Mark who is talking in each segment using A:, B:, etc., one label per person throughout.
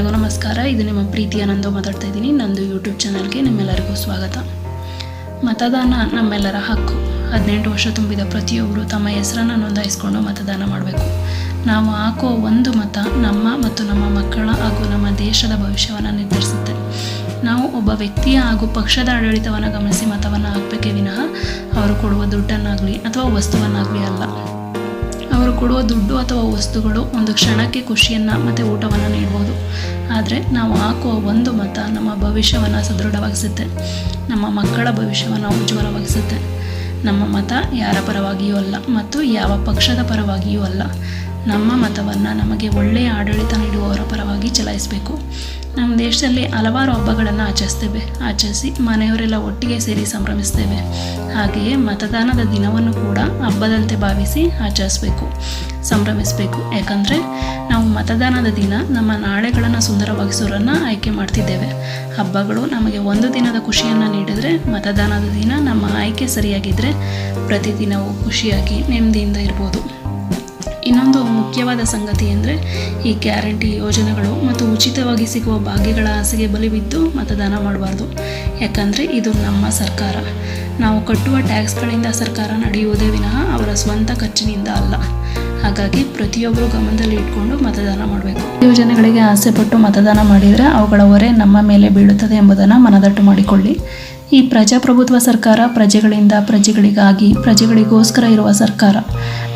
A: ನಮಸ್ಕಾರ. ಇದು ನಿಮ್ಮ ಪ್ರೀತಿ ಆನಂದ ಮಾತಾಡ್ತಾ ಇದ್ದೀನಿ. ನಂದು ಯೂಟ್ಯೂಬ್ ಚಾನಲ್ಗೆ ನಿಮ್ಮೆಲ್ಲರಿಗೂ ಸ್ವಾಗತ. ಮತದಾನ ನಮ್ಮೆಲ್ಲರ ಹಕ್ಕು. ಹದಿನೆಂಟು ವರ್ಷ ತುಂಬಿದ ಪ್ರತಿಯೊಬ್ಬರು ತಮ್ಮ ಹೆಸರನ್ನು ನೋಂದಾಯಿಸಿಕೊಂಡು ಮತದಾನ ಮಾಡಬೇಕು. ನಾವು ಹಾಕೋ ಒಂದು ಮತ ನಮ್ಮ ಮತ್ತು ನಮ್ಮ ಮಕ್ಕಳ ಹಾಗೂ ನಮ್ಮ ದೇಶದ ಭವಿಷ್ಯವನ್ನು ನಿರ್ಧರಿಸುತ್ತೆ. ನಾವು ಒಬ್ಬ ವ್ಯಕ್ತಿಯ ಹಾಗೂ ಪಕ್ಷದ ಆಡಳಿತವನ್ನು ಗಮನಿಸಿ ಮತವನ್ನು ಹಾಕಬೇಕೇ ವಿನಃ, ಅವರು ಕೊಡುವ ದುಡ್ಡನ್ನಾಗಲಿ ಅಥವಾ ವಸ್ತುವನ್ನಾಗಲಿ ಅಲ್ಲ. ಅವರು ಕೊಡುವ ದುಡ್ಡು ಅಥವಾ ವಸ್ತುಗಳು ಒಂದು ಕ್ಷಣಕ್ಕೆ ಖುಷಿಯನ್ನು ಮತ್ತು ಊಟವನ್ನು ನೀಡ್ಬೋದು. ಆದರೆ ನಾವು ಹಾಕುವ ಒಂದು ಮತ ನಮ್ಮ ಭವಿಷ್ಯವನ್ನು ಸದೃಢವಾಗಿಸುತ್ತೆ. ನಮ್ಮ ಮಕ್ಕಳ ಭವಿಷ್ಯವನ್ನು ಉಜ್ವಲವಾಗಿಸುತ್ತೆ. ನಮ್ಮ ಮತ ಯಾರ ಪರವಾಗಿಯೂ ಅಲ್ಲ ಮತ್ತು ಯಾವ ಪಕ್ಷದ ಪರವಾಗಿಯೂ ಅಲ್ಲ. ನಮ್ಮ ಮತವನ್ನು ನಮಗೆ ಒಳ್ಳೆಯ ಆಡಳಿತ ನೀಡುವವರ ಪರವಾಗಿ ಚಲಾಯಿಸಬೇಕು. ನಮ್ಮ ದೇಶದಲ್ಲಿ ಹಲವಾರು ಹಬ್ಬಗಳನ್ನು ಆಚರಿಸ್ತೇವೆ. ಆಚರಿಸಿ ಮನೆಯವರೆಲ್ಲ ಒಟ್ಟಿಗೆ ಸೇರಿ ಸಂಭ್ರಮಿಸ್ತೇವೆ. ಹಾಗೆಯೇ ಮತದಾನದ ದಿನವನ್ನು ಕೂಡ ಹಬ್ಬದಂತೆ ಭಾವಿಸಿ ಆಚರಿಸಬೇಕು, ಸಂಭ್ರಮಿಸಬೇಕು. ಯಾಕಂದರೆ ನಾವು ಮತದಾನದ ದಿನ ನಮ್ಮ ನಾಳೆಗಳನ್ನು ಸುಂದರವಾಗಿಸೋರನ್ನು ಆಯ್ಕೆ ಮಾಡ್ತಿದ್ದೇವೆ. ಹಬ್ಬಗಳು ನಮಗೆ ಒಂದು ದಿನದ ಖುಷಿಯನ್ನು ನೀಡಿದರೆ ಮತದಾನದ ದಿನ ನಮ್ಮ ಆಯ್ಕೆ ಸರಿಯಾಗಿದ್ದರೆ ಪ್ರತಿದಿನವೂ ಖುಷಿಯಾಗಿ ನೆಮ್ಮದಿಯಿಂದ ಇರ್ಬೋದು. ಇನ್ನೊಂದು ಮುಖ್ಯವಾದ ಸಂಗತಿ ಅಂದರೆ ಈ ಗ್ಯಾರಂಟಿ ಯೋಜನೆಗಳು ಮತ್ತು ಉಚಿತವಾಗಿ ಸಿಗುವ ಭಾಗ್ಯಗಳ ಆಸೆಗೆ ಬಲಿಬಿದ್ದು ಮತದಾನ ಮಾಡಬಾರ್ದು. ಯಾಕಂದರೆ ಇದು ನಮ್ಮ ಸರ್ಕಾರ. ನಾವು ಕಟ್ಟುವ ಟ್ಯಾಕ್ಸ್ಗಳಿಂದ ಸರ್ಕಾರ ನಡೆಯುವುದೇ ವಿನಃ ಅವರ ಸ್ವಂತ ಖರ್ಚಿನಿಂದ ಅಲ್ಲ. ಹಾಗಾಗಿ ಪ್ರತಿಯೊಬ್ಬರು ಗಮನದಲ್ಲಿ ಇಟ್ಕೊಂಡು ಮತದಾನ ಮಾಡಬೇಕು. ಯೋಜನೆಗಳಿಗೆ ಆಸೆಪಟ್ಟು ಮತದಾನ ಮಾಡಿದರೆ ಅವುಗಳ ಹೊರೆ ನಮ್ಮ ಮೇಲೆ ಬೀಳುತ್ತದೆ ಎಂಬುದನ್ನು ಮನದಟ್ಟು ಮಾಡಿಕೊಳ್ಳಿ. ಈ ಪ್ರಜಾಪ್ರಭುತ್ವ ಸರ್ಕಾರ ಪ್ರಜೆಗಳಿಂದ ಪ್ರಜೆಗಳಿಗಾಗಿ ಪ್ರಜೆಗಳಿಗೋಸ್ಕರ ಇರುವ ಸರ್ಕಾರ.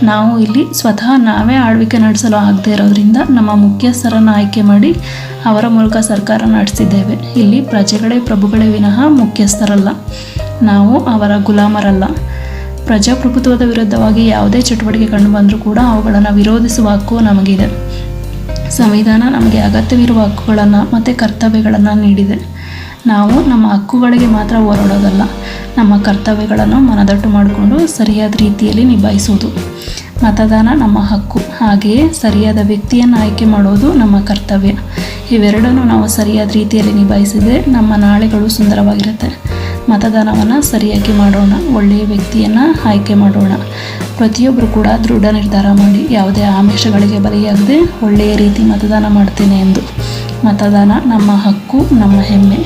A: ನಾವು ಇಲ್ಲಿ ಸ್ವತಃ ನಾವೇ ಆಳ್ವಿಕೆ ನಡೆಸಲು ಆಗದೇ ಇರೋದ್ರಿಂದ ನಮ್ಮ ಮುಖ್ಯಸ್ಥರನ್ನು ಆಯ್ಕೆ ಮಾಡಿ ಅವರ ಮೂಲಕ ಸರ್ಕಾರ ನಡೆಸಿದ್ದೇವೆ. ಇಲ್ಲಿ ಪ್ರಜೆಗಳೇ ಪ್ರಭುಗಳೇ ವಿನಃ ಮುಖ್ಯಸ್ಥರಲ್ಲ. ನಾವು ಅವರ ಗುಲಾಮರಲ್ಲ. ಪ್ರಜಾಪ್ರಭುತ್ವದ ವಿರುದ್ಧವಾಗಿ ಯಾವುದೇ ಚಟುವಟಿಕೆ ಕಂಡು ಬಂದರೂ ಕೂಡ ಅವುಗಳನ್ನು ವಿರೋಧಿಸುವ ಹಕ್ಕು ನಮಗಿದೆ. ಸಂವಿಧಾನ ನಮಗೆ ಅಗತ್ಯವಿರುವ ಹಕ್ಕುಗಳನ್ನು ಮತ್ತು ಕರ್ತವ್ಯಗಳನ್ನು ನೀಡಿದೆ. ನಾವು ನಮ್ಮ ಹಕ್ಕುಗಳಿಗೆ ಮಾತ್ರ ಹೋರಾಡೋದಲ್ಲ, ನಮ್ಮ ಕರ್ತವ್ಯಗಳನ್ನು ಮನದಟ್ಟು ಮಾಡಿಕೊಂಡು ಸರಿಯಾದ ರೀತಿಯಲ್ಲಿ ನಿಭಾಯಿಸುವುದು. ಮತದಾನ ನಮ್ಮ ಹಕ್ಕು. ಹಾಗೆಯೇ ಸರಿಯಾದ ವ್ಯಕ್ತಿಯನ್ನು ಆಯ್ಕೆ ಮಾಡೋದು ನಮ್ಮ ಕರ್ತವ್ಯ. ಇವೆರಡನ್ನು ನಾವು ಸರಿಯಾದ ರೀತಿಯಲ್ಲಿ ನಿಭಾಯಿಸಿದರೆ ನಮ್ಮ ನಾಳೆಗಳು ಸುಂದರವಾಗಿರುತ್ತೆ. ಮತದಾನವನ್ನು ಸರಿಯಾಗಿ ಮಾಡೋಣ, ಒಳ್ಳೆಯ ವ್ಯಕ್ತಿಯನ್ನು ಆಯ್ಕೆ ಮಾಡೋಣ. ಪ್ರತಿಯೊಬ್ಬರು ಕೂಡ ದೃಢ ನಿರ್ಧಾರ ಮಾಡಿ, ಯಾವುದೇ ಆಮಿಷಗಳಿಗೆ ಬಲಿಯಾಗದೆ ಒಳ್ಳೆಯ ರೀತಿ ಮತದಾನ ಮಾಡ್ತೇನೆ ಎಂದು. ಮತದಾನ ನಮ್ಮ ಹಕ್ಕು, ನಮ್ಮ ಹೆಮ್ಮೆ.